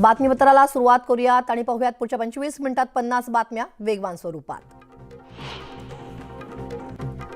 बातमीपत्राला सुरुवात करूयात आणि पाहूयात पुढच्या पंचवीस मिनिटात पन्नास बातम्या वेगवान स्वरूपात.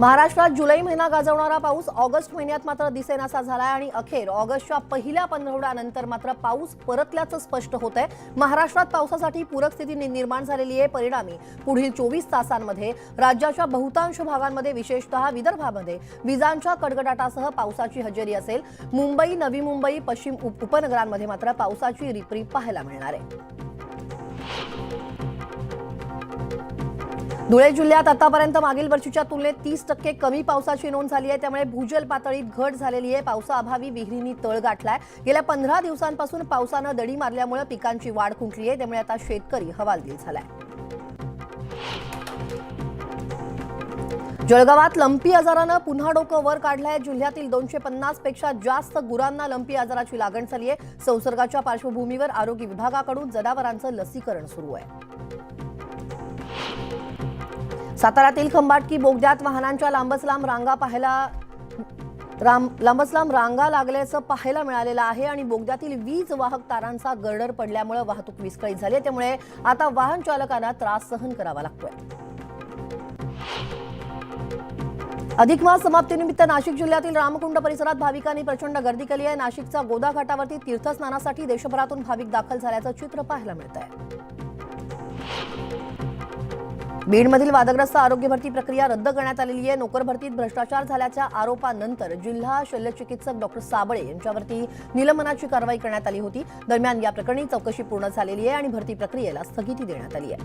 महाराष्ट्रात जुलै महिना गाजवणारा पाऊस ऑगस्ट महिन्यात मात्र दिसेनासा झालाय आणि अखेर ऑगस्टच्या पहिल्या पंधरवड्यानंतर मात्र पाऊस परतल्याचं स्पष्ट होत आहे महाराष्ट्रात पावसासाठी पूरक स्थिती निर्माण झालेली आहे. परिणामी पुढील चोवीस तासांमध्ये राज्याच्या बहुतांश भागांमध्ये विशेषतः विदर्भामध्ये विजांच्या कडकडाटासह पावसाची हजेरी असेल. मुंबई नवी मुंबई पश्चिम उपनगरांमध्ये मात्र पावसाची रिपरिप पाहायला मिळणार आहे. धुळे जिल्ह्यात आतापर्यंत मागील वर्षीच्या तुलनेत तीस टक्के कमी पावसाची नोंद झाली आहे. त्यामुळे भूजल पातळीत घट झालेली आहे. पावसाअभावी विहिरींनी तळ गाठलाय. गेल्या पंधरा दिवसांपासून पावसानं दडी मारल्यामुळे पिकांची वाढ खुंटली आहे. त्यामुळे आता शेतकरी हवालदिल झालाय. जळगावात लंपी आजारानं पुन्हा डोकं वर काढलंय. जिल्ह्यातील दोनशे पन्नासपेक्षा जास्त गुरांना लंपी आजाराची लागण झाली आहे. संसर्गाच्या पार्श्वभूमीवर आरोग्य विभागाकडून जनावरांचं लसीकरण सुरू आहे. साताऱ्यातील खंबाटकी बोगद्यात वाहनांच्या लांबच लांब रांगा पाहायला राम लांबच लांब रांगा लागल्याचं पाहायला मिळालेलं आहे आणि बोगद्यातील वीज वाहक तारांचा गर्डर पडल्यामुळे वाहतूक विस्कळीत झाली त्यामुळे आता वाहन चालकांना त्रास सहन करावा लागतोय. अधिक मास समाप्तीनिमित्त नाशिक जिल्ह्यातील रामकुंड परिसरात भाविकांनी प्रचंड गर्दी केली आहे. नाशिकचा गोदा घाटावरती तीर्थस्नानासाठी देशभरातून भाविक दाखल झाल्याचं चित्र पाहायला मिळत आहे बीडमधील वादग्रस्त आरोग्य भरती प्रक्रिया रद्द करण्यात आलेली आहे. नोकर भरतीत भ्रष्टाचार झाल्याच्या आरोपानंतर जिल्हा शल्यचिकित्सक डॉक्टर साबळे यांच्यावरती निलंबनाची कारवाई करण्यात आली होती. दरम्यान या प्रकरणी चौकशी पूर्ण झालेली आहे आणि भरती प्रक्रियेला स्थगिती देण्यात आली आहे.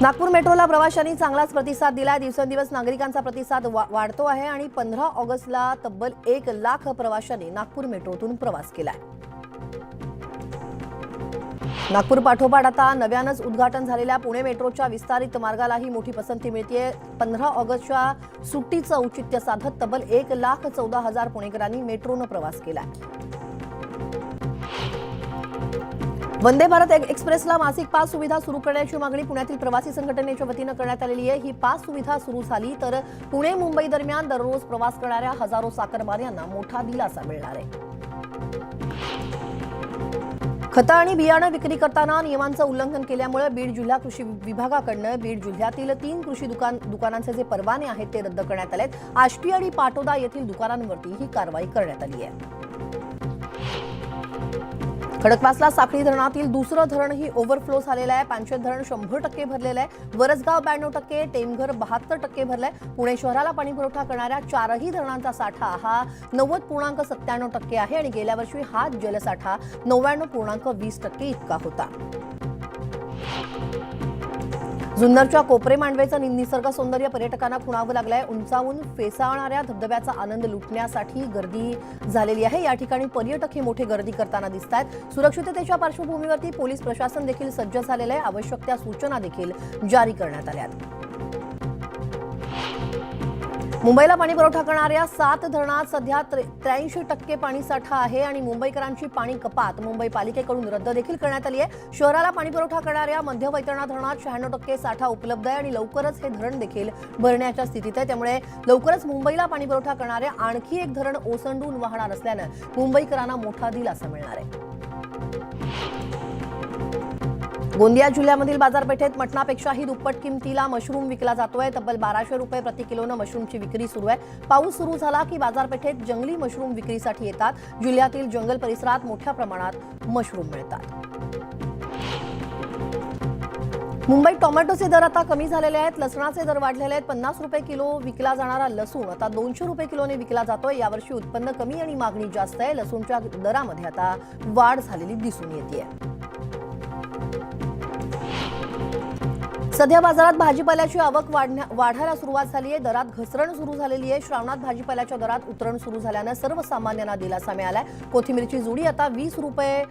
नागपूर मेट्रोला प्रवाशांनी चांगलाच प्रतिसाद दिलाय. दिवसेंदिवस नागरिकांचा प्रतिसाद वा- वाढतो आहे आणि पंधरा ऑगस्टला तब्बल एक लाख प्रवाशांनी नागपूर मेट्रोतून प्रवास केलाय. नागपूर पाठोपाठ आता नव्यानंच उद्घाटन झालेल्या पुणे मेट्रोच्या विस्तारित मार्गालाही मोठी पसंती मिळते पंधरा ऑगस्टच्या सुट्टीचं औचित्य साधत तब्बल एक लाख चौदा हजार पुणेकरांनी मेट्रोनं प्रवास केला वंदे भारत एक- एक्सप्रेसला मासिक पास सुविधा सुरू करण्याची मागणी पुण्यातील प्रवासी संघटनेच्या वतीनं करण्यात आलेली आहे. ही पास सुविधा सुरू झाली तर पुणे मुंबई दरम्यान दररोज प्रवास करणाऱ्या हजारो साखरमाऱ्यांना मोठा दिलासा मिळणार आहे. खतं आणि बियाणं विक्री करताना नियमांचं उल्लंघन केल्यामुळे बीड जिल्हा कृषी विभागाकडनं बीड जिल्ह्यातील तीन कृषी दुकान दुकानांचे जे परवाने आहेत ते रद्द करण्यात आलेत. आष्टी आणि पाटोदा येथील दुकानांवरती ही कारवाई करण्यात आली आहे. खडकवासला साखळी धरणातील दुसरं धरणही ओव्हरफ्लो झालेलं आहे. पांचवेत धरण शंभर टक्के भरलेलं आहे. वरसगाव ब्याण्णव टक्के टेमघर बहात्तर टक्के भरलंय. पुणे शहराला पाणी पुरवठा करणाऱ्या चारही धरणांचा साठा हा नव्वद पूर्णांक सत्त्याण्णव टक्के आहे आणि गेल्या वर्षी हा जलसाठा नव्याण्णव पूर्णांक वीस टक्के इतका होता. जुन्नरच्या कोपरे मांडवेचं नि- निसर्ग सौंदर्य पर्यटकांना खुणावं लागलंय. उंचावून फेसाळणाऱ्या धबधब्याचा आनंद लुटण्यासाठी गर्दी झालेली आहे. या ठिकाणी पर्यटक हे मोठे गर्दी करताना दिसत आहेत सुरक्षिततेच्या पार्श्वभूमीवरती पोलीस प्रशासन देखील सज्ज झालेलं आहे. आवश्यक त्या सूचना देखील जारी करण्यात आल्या आहेत. मुंबईला पाणी पुरवठा करणाऱ्या सात धरणात सध्या त्र्याऐंशी टक्के पाणी साठा आहे आणि मुंबईकरांची पाणी कपात. मुंबई पालिकेकडून रद्द देखील करण्यात आली आहे. शहराला पाणी पुरवठा करणाऱ्या मध्य वैतरणा धरणात शहाण्णव टक्के साठा उपलब्ध आहे आणि लवकरच हे धरण देखील भरण्याच्या स्थितीत आहे. त्यामुळे लवकरच मुंबईला पाणी पुरवठा करणारे आणखी एक धरण ओसंडून वाहणार असल्यानं मुंबईकरांना मोठा दिलासा मिळणार आहे. गोंदिया जिल्ह्यामधील बाजारपेठेत मटणापेक्षाही दुप्पट किमतीला मशरूम विकला जातोय. तब्बल बाराशे रुपये प्रति किलोनं मशरूमची विक्री सुरू आहे. पाऊस सुरू झाला की बाजारपेठेत जंगली मशरूम विक्रीसाठी येतात. जिल्ह्यातील जंगल परिसरात मोठ्या प्रमाणात मशरूम मिळतात. मुंबईत टोमॅटोचे दर आता कमी झालेले आहेत. लसणाचे दर वाढलेले आहेत. पन्नास रुपये किलो विकला जाणारा लसूण आता दोनशे रुपये किलोने विकला जातोय. यावर्षी उत्पन्न कमी आणि मागणी जास्त आहे. लसूणच्या दरामध्ये आता वाढ झालेली दिसून येते सध्या बाजारात भाजीपाल्याची आवक वाढण्या वाढायला सुरुवात झाली आहे. दरात घसरण सुरू झालेली आहे. श्रावणात भाजीपाल्याच्या दरात उतरण सुरू झाल्यानं सर्वसामान्यांना दिलासा मिळालाय. कोथिंबीरची जुडी आता वीस रुपये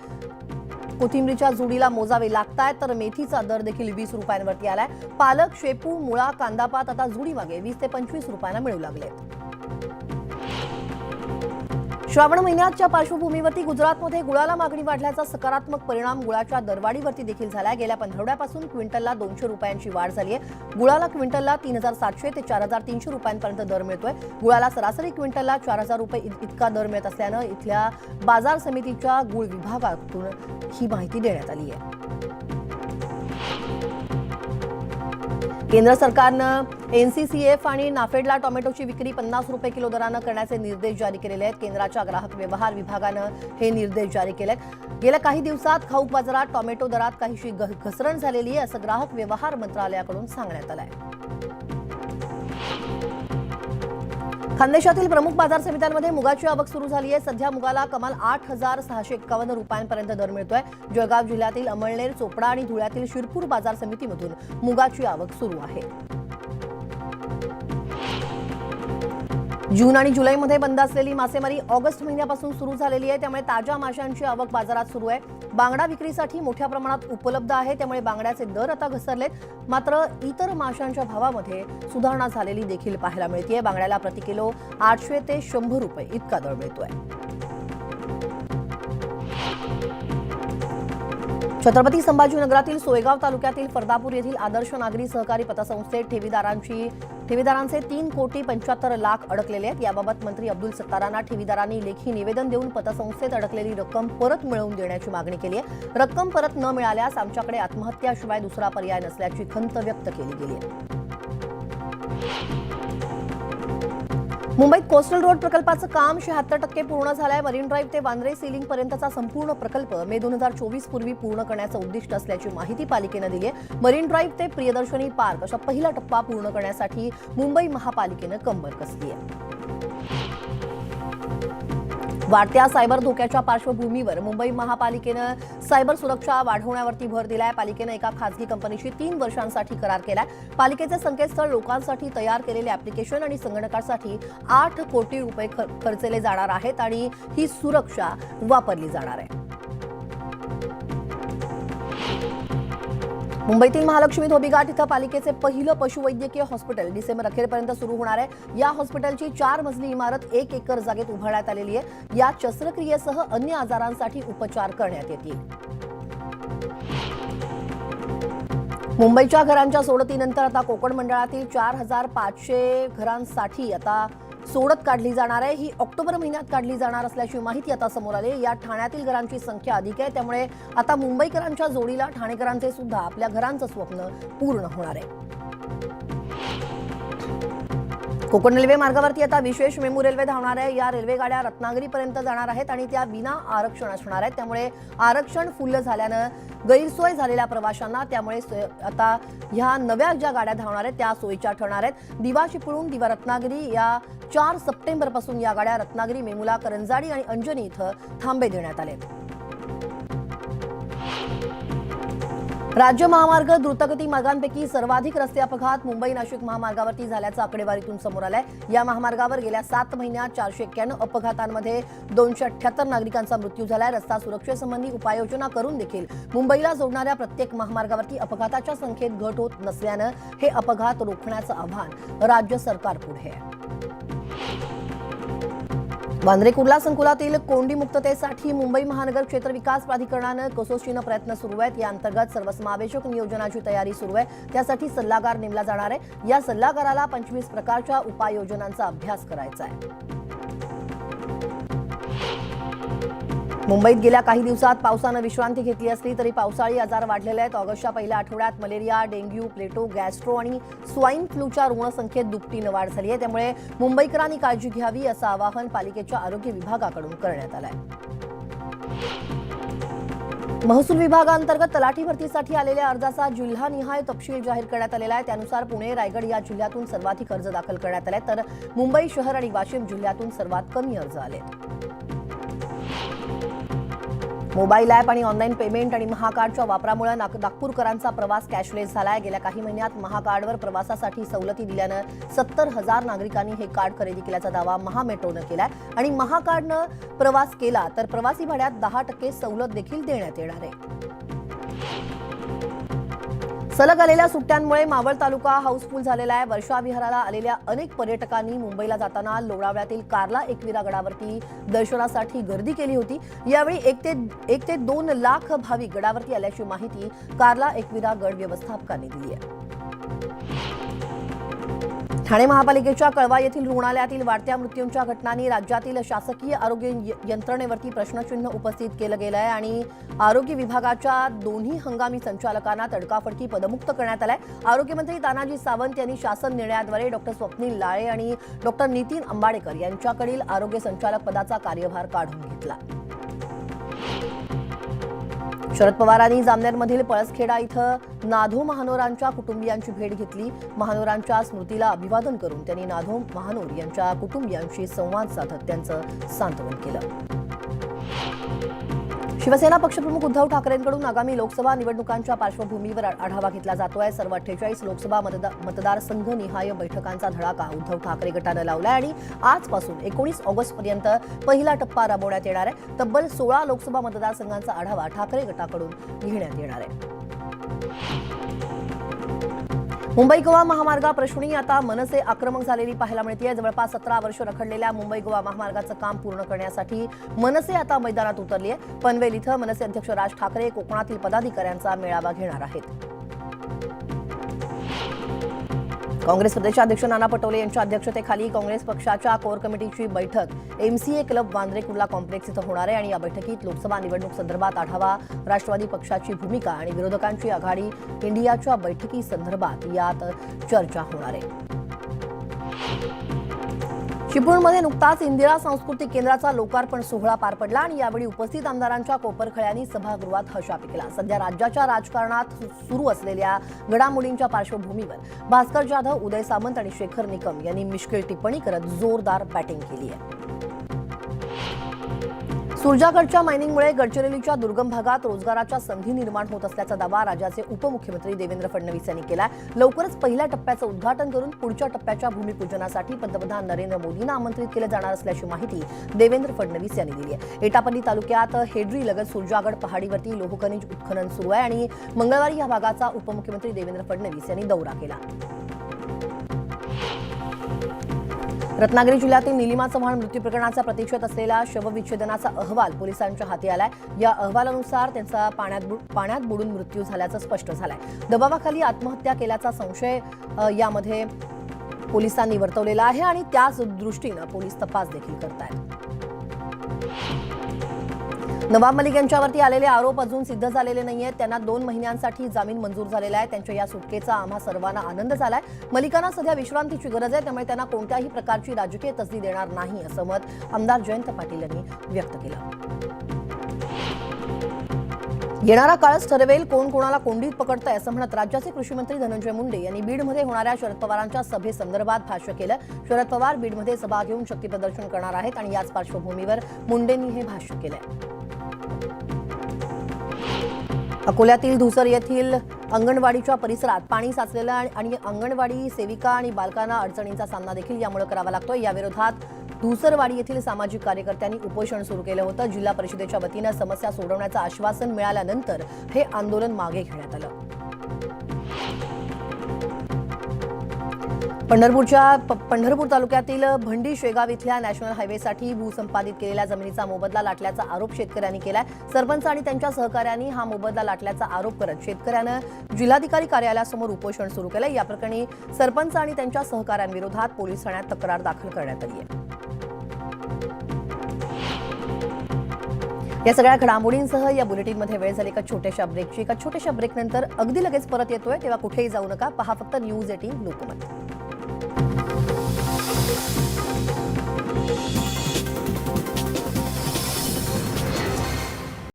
कोथिंबीरच्या जुडीला मोजावे लागतायत तर मेथीचा दर देखील वीस रुपयांवरती आलाय. पालक शेपू मुळा कांदापात आता जुडी मागे वीस ते पंचवीस रुपयांना मिळू लागले श्रावण महिन्याच्या पार्श्वभूमीवरती गुजरातमध्ये गुळाला मागणी वाढल्याचा सकारात्मक परिणाम गुळाच्या दरवाढीवरती देखील झाला गेल्या पंधरवड्यापासून क्विंटलला दोनशे रुपयांची वाढ झाली आहे. गुळाला क्विंटलला तीन हजार सातशे ते चार हजार तीनशे रुपयांपर्यंत दर मिळतोय. गुळाला सरासरी क्विंटलला चार हजार रुपये इतका दर मिळत असल्यानं इथल्या बाजार समितीच्या गुळ विभागातून ही माहिती देण्यात आली आहे. केंद्र सरकारनं एनसीसीएफ आणि नाफेडला टोमॅटोची विक्री पन्नास रुपये किलो दरानं करण्याचे निर्देश जारी केलेले आहेत. केंद्राच्या ग्राहक व्यवहार विभागानं हे निर्देश जारी केले आहेत गेल्या काही दिवसात खाऊक बाजारात टोमॅटो दरात काहीशी घ- घसरण झालेली आहे असं ग्राहक व्यवहार मंत्रालयाकडून सांगण्यात आलं आहे खानदेशातील प्रमुख बाजार समित्यांमध्ये मुगाची आवक सुरू झाली आहे. सध्या मुगाला कमाल आठ हजार सहाशे एक्कावन्न रुपयांपर्यंत दर मिळतोय. जळगाव जिल्ह्यातील अमळनेर चोपडा आणि धुळ्यातील शिरपूर बाजार समितीमधून मुगाची आवक सुरू आहे. जून आणि जुलैमध्ये बंद असलेली मासेमारी ऑगस्ट महिन्यापासून सुरू झालेली आहे. त्यामुळे ताज्या माशांची आवक बाजारात सुरू आहे. बांगडा विक्रीसाठी मोठ्या प्रमाणात उपलब्ध आहे. त्यामुळे बांगड्याचे दर आता घसरलेत. मात्र इतर माशांच्या भावामध्ये सुधारणा झालेली देखील पाहायला मिळते बांगड्याला प्रति किलो आठशे ते शंभर रुपये इतका दर मिळतोय. छत्रपती संभाजीनगरातील सोयगाव तालुक्यातील फरदापूर येथील आदर्श नागरी सहकारी पतसंस्थेत ठेवीदारांची ठेवीदारांचे तीन कोटी पंच्याहत्तर लाख अडकलेले आहेत. याबाबत मंत्री अब्दुल सत्तारांना ठेवीदारांनी लेखी निवेदन देऊन पतसंस्थेत अडकलेली रक्कम परत मिळवून देण्याची मागणी केली आहे. रक्कम परत न मिळाल्यास आमच्याकडे आत्महत्याशिवाय दुसरा पर्याय नसल्याची खंत व्यक्त केली गेली आहे. मुंबईत कोस्टल रोड प्रकल्पाचं काम शहात्तर टक्के पूर्ण झालंय. मरीन ड्राईव्ह ते वांद्रे सिलिंग पर्यंतचा संपूर्ण प्रकल्प मे दोन हजार चोवीस पूर्वी पूर्ण करण्याचं उद्दिष्ट असल्याची माहिती पालिकेनं दिली आहे मरीन ड्राईव्ह ते प्रियदर्शनी पार्क अशा पहिला टप्पा पूर्ण करण्यासाठी मुंबई महापालिकेनं कंबर कसली आहे वाढत्या सायबर धोक्याच्या पार्श्वभूमीवर मुंबई महापालिकेनं सायबर सुरक्षा वाढवण्यावरती भर दिलाय. पालिकेनं एका खासगी कंपनीशी तीन वर्षांसाठी करार केलाय. पालिकेचे संकेतस्थळ लोकांसाठी तयार केलेले ऍप्लिकेशन आणि संगणकासाठी आठ कोटी रुपये ख- खर्चले जाणार आहेत आणि ही सुरक्षा वापरली जाणार आहे. मुंबईतील महालक्ष्मी धोबीघाट इथं पालिकेचे पहिलं पशुवैद्यकीय हॉस्पिटल डिसेंबर अखेरपर्यंत सुरू होणार आहे. या हॉस्पिटलची चार मजली इमारत एक एकर जागेत उभारण्यात आलेली आहे. या शस्त्रक्रियेसह अन्य आजारांसाठी उपचार करण्यात येतील. मुंबईच्या घरांच्या सोडतीनंतर आता कोकण मंडळातील चार हजार पाचशे घरांसाठी आता सोडत काढली जाणार आहे. ही ऑक्टोबर महिन्यात काढली जाणार असल्याची माहिती आता समोर आली आहे. या ठाण्यातील घरांची संख्या अधिक आहे. त्यामुळे आता मुंबईकरांच्या जोडीला ठाणेकरांचे सुद्धा आपल्या घरांचं स्वप्न पूर्ण होणार आहे. कोकण रेल्वे मार्गावरती आता विशेष मेमू रेल्वे धावणार आहे. या रेल्वेगाड्या रत्नागिरीपर्यंत जाणार आहेत आणि त्या विना आरक्षण असणार आहेत. त्यामुळे आरक्षण फुल्ल झाल्यानं गैरसोय झालेल्या प्रवाशांना त्यामुळे सोय- आता ह्या नव्या ज्या गाड्या धावणार आहेत त्या सोयीच्या ठरणार आहेत. दिवा चिपळूण दिवा रत्नागिरी या चार सप्टेंबरपासून या गाड्या रत्नागिरी मेमुला करंजाडी आणि अंजनी इथं थांबे देण्यात आले राज्य महामार्ग द्रुतगती मार्गांपैकी सर्वाधिक रस्ते अपघात मुंबई नाशिक महामार्गावरती झाल्याचं आकडेवारीतून समोर आलंय. या महामार्गावर गेल्या सात महिन्यात चारशे एक्क्याण्णव अपघातांमध्ये दोनशे अठ्ठ्याहत्तर नागरिकांचा मृत्यू झालाय. रस्ता सुरक्षेसंबंधी उपाययोजना करून देखील मुंबईला जोडणाऱ्या प्रत्येक महामार्गावरती अपघाताच्या संख्येत घट होत नसल्यानं हे अपघात रोखण्याचं आव्हान राज्य सरकार पुढे आहे. वांद्रे कुर्ला संकुलातील कोंडी मुक्ततेसाठी मुंबई महानगर क्षेत्र विकास प्राधिकरणानं कसोशीनं प्रयत्न सुरू आहेत. या अंतर्गत सर्वसमावेशक नियोजनाची तयारी सुरू आहे. त्यासाठी सल्लागार नेमला जाणार आहे. या सल्लागाराला पंचवीस प्रकारच्या उपाययोजनांचा अभ्यास करायचा आहे. मुंबईत गेल्या काही दिवसात पावसानं विश्रांती घेतली असली तरी पावसाळी आजार वाढलेले आहेत. ऑगस्टच्या पहिल्या आठवड्यात मलेरिया डेंग्यू प्लेटो गॅस्ट्रो आणि स्वाईन फ्लूच्या रुग्णसंख्येत दुपटीनं वाढ झाली आहे. त्यामुळे मुंबईकरांनी काळजी घ्यावी असं आवाहन पालिकेच्या आरोग्य विभागाकडून करण्यात आलं आहे महसूल विभागांतर्गत तलाठी भरतीसाठी आलेल्या अर्जाचा जिल्हानिहाय तपशील जाहीर करण्यात आलेला आहे. त्यानुसार पुणे रायगड या जिल्ह्यातून सर्वाधिक अर्ज दाखल करण्यात आले तर मुंबई शहर आणि वाशिम जिल्ह्यातून सर्वात कमी अर्ज आले मोबाईल ॲप आणि ऑनलाईन पेमेंट आणि महाकार्डच्या वापरामुळे नाग- नागपूरकरांचा प्रवास कॅशलेस झालाय. गेल्या काही महिन्यात महाकार्डवर प्रवासासाठी सवलती दिल्यानं सत्तर हजार नागरिकांनी हे कार्ड खरेदी केल्याचा दावा महामेट्रोनं केलाय. आणि महाकार्डनं प्रवास केला तर प्रवासी भाड्यात दहा टक्के सवलत देखील देण्यात येणार आहे. सलग आलेल्या सुट्ट्यांमुळे मावळ तालुका हाऊसफुल झालेला आहे. वर्षा विहाराला आलेल्या अनेक पर्यटकांनी मुंबईला जाताना लोणावळ्यातील कार्ला एकविरा गडावरती दर्शनासाठी गर्दी केली होती. यावेळी एक ते एक ते दोन लाख भाविक गडावरती आल्याची माहिती कार्ला एकविरा गड व्यवस्थापकांनी दिली आहे. ठाणे महापालिकेच्या कळवा येथील रुग्णालयातील वाढत्या मृत्यूंच्या घटनांनी राज्यातील शासकीय आरोग्य य- यंत्रणेवरती प्रश्नचिन्ह उपस्थित केलं गेलं आहे आणि आरोग्य विभागाच्या दोन्ही हंगामी संचालकांना तडकाफडकी पदमुक्त करण्यात आलाय. आरोग्यमंत्री तानाजी सावंत यांनी शासन निर्णयाद्वारे डॉक्टर स्वप्नील लाळे आणि डॉक्टर नितीन आंबाडेकर यांच्याकडील आरोग्य संचालक पदाचा कार्यभार काढून घेतला. शरद पवारांनी जामनेरमधील पळसखेडा इथं नाधो महानोरांच्या कुटुंबियांची भेट घेतली. महानोरांच्या स्मृतीला अभिवादन करून त्यांनी नाधो महानोर यांच्या कुटुंबियांशी संवाद साधत त्यांचं सांत्वन केलं. शिवसेना पक्षप्रमुख उद्धव ठाकरेंकडून आगामी लोकसभा निवडणुकांच्या पार्श्वभूमीवर आढावा घेतला जातोय. सर्व अठ्ठेचाळीस लोकसभा मतदारसंघ निहाय बैठकांचा धडाका उद्धव ठाकरे गटानं लावलाय आणि आजपासून एकोणीस ऑगस्टपर्यंत पहिला टप्पा राबवण्यात येणार आहे. तब्बल सोळा लोकसभा मतदारसंघांचा आढावा ठाकरे गटाकडून घेण्यात येणार आहे. मुंबई गोवा महामार्गाप्रश्नी आता मनसे आक्रमक झालेली पाहायला मिळते जवळपास सतरा वर्ष रखडलेल्या मुंबई गोवा महामार्गाचं काम पूर्ण करण्यासाठी मनसे आता मैदानात उतरली आहे पनवेल इथं मनसे अध्यक्ष राज ठाकरे कोकणातील पदाधिकाऱ्यांचा मेळावा घेणार आहेत. काँग्रेस प्रदेशाध्यक्ष नाना पटोले यांच्या अध्यक्षतेखाली काँग्रेस पक्षाच्या कोर कमिटीची बैठक. MCA club Vandre Kurla complex इथं होणार आहे आणि या बैठकीत लोकसभा निवडणूक संदर्भात आढावा राष्ट्रवादी पक्षाची भूमिका आणि विरोधकांची आघाडी इंडियाच्या बैठकी संदर्भात यात चर्चा होणार आहे. चिपळूणमध्ये नुकताच इंदिरा सांस्कृतिक केंद्राचा लोकार्पण सोहळा पार पडला आणि यावेळी उपस्थित आमदारांच्या कोपरखळ्यांनी सभागृहात हशा पिकला सध्या राज्याच्या राजकारणात सुरू असलेल्या घडामोडींच्या पार्श्वभूमीवर भास्कर जाधव उदय सामंत आणि शेखर निकम यांनी मिश्किल टिप्पणी करत जोरदार बॅटिंग केली आहे. सुरजागडच्या मायनिंगमुळे गडचिरोलीच्या दुर्गम भागात रोजगाराच्या संधी निर्माण होत असल्याचा दावा राज्याचे उपमुख्यमंत्री देवेंद्र फडणवीस यांनी केला लवकरच पहिल्या टप्प्याचं उद्घाटन करून पुढच्या टप्प्याच्या भूमिपूजनासाठी पंतप्रधान नरेंद्र मोदींना आमंत्रित केलं जाणार असल्याची माहिती देवेंद्र फडणवीस यांनी दिली आहे. एटापल्ली तालुक्यात हेड्री लगत सुरजागड पहाडीवरती लोहखनिज उत्खनन सुरू आहे आणि मंगळवारी या भागाचा उपमुख्यमंत्री देवेंद्र फडणवीस यांनी दौरा केला. रत्नागिरी जिल्ह्यातील निलिमा चव्हाण मृत्यू प्रकरणाचा प्रतीक्षेत असलेला शवविच्छेदनाचा अहवाल पोलिसांच्या हाती आलाय. या अहवालानुसार त्यांचा पाण्यात बुड- पाण्यात बुडून मृत्यू झाल्याचं स्पष्ट झालंय. दबावाखाली आत्महत्या केल्याचा संशय यामध्ये पोलिसांनी वर्तवलेला आहे आणि त्याच दृष्टीनं पोलीस तपास देखील करत करतायत. नवाब मलिक यांच्यावरती आलेले आरोप अजून सिद्ध झालेले नाही आहेत त्यांना दोन महिन्यांसाठी जामीन मंजूर झालेला आहे. त्यांच्या या सुटकेचा आम्हा सर्वांना आनंद झालाय. मलिकांना सध्या विश्रांतीची गरज आहे. त्यामुळे त्यांना कोणत्याही प्रकारची राजकीय तसदी देणार नाही असं मत आमदार जयंत पाटील यांनी व्यक्त केलं. येणारा काळच ठरवेल कोण कोणाला कोंडीत पकडतंय असं म्हणत राज्याचे कृषी मंत्री धनंजय मुंडे यांनी बीडमध्ये होणाऱ्या शरद पवारांच्या सभेसंदर्भात भाष्य केलं. शरद पवार बीडमध्ये सभा घेऊन शक्तीप्रदर्शन करणार आहेत आणि याच पार्श्वभूमीवर मुंडेंनी हे भाष्य आहे अकोल्यातील धुसर येथील अंगणवाडीच्या परिसरात पाणी साचलेलं आणि- अंगणवाडी सेविका आणि बालकांना अडचणींचा सामना देखील यामुळे करावा लागतोय. याविरोधात धुसरवाडी येथील सामाजिक कार्यकर्त्यांनी उपोषण सुरू केलं होतं. जिल्हा परिषदेच्या वतीनं समस्या सोडवण्याचं आश्वासन मिळाल्यानंतर हे आंदोलन मागे घेण्यात आलं. पंढरपूरच्या प- पंढरपूर तालुक्यातील भंडी शेगाव इथल्या नॅशनल हायवेसाठी भूसंपादित केलेल्या जमिनीचा मोबदला लाटल्याचा आरोप शेतकऱ्यांनी केलाय. सरपंच आणि त्यांच्या सहकाऱ्यांनी हा मोबदला लाटल्याचा आरोप करत शेतकऱ्यानं जिल्हाधिकारी कार्यालयासमोर उपोषण सुरू केलं या प्रकरणी सरपंच आणि त्यांच्या सहकाऱ्यांविरोधात पोलीस ठाण्यात तक्रार दाखल करण्यात आली आहे या सगळ्या घडामोडींसह या बुलेटिनमध्ये वेळ झाली एका छोट्याशा ब्रेकची एका छोट्याशा ब्रेकनंतर अगदी लगेच परत येतोय? तेव्हा कुठेही जाऊ नका. पहा फक्त न्यूज एटीन लोकमत.